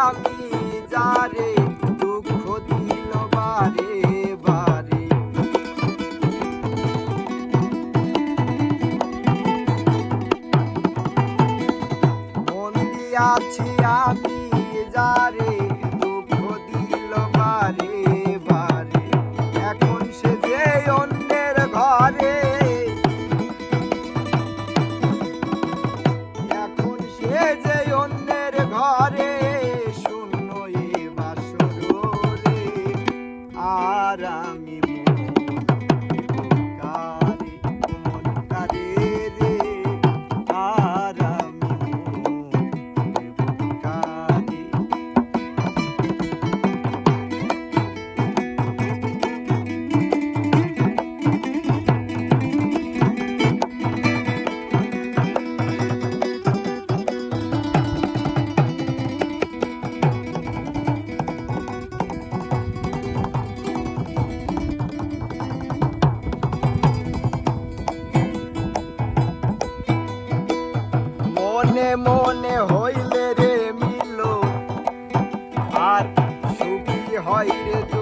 আমি যারে দুঃখ দিল বারে বারে? মন দিয়াছি আমি যারে দুঃখ দিল বারে মনে হইলে রে মিল আর সুখী হয় রে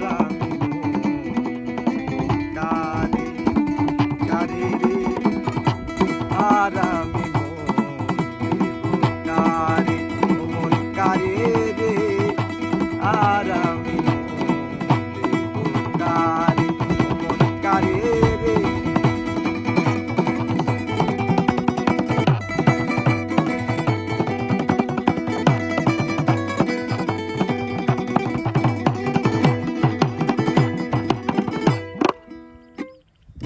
Radha.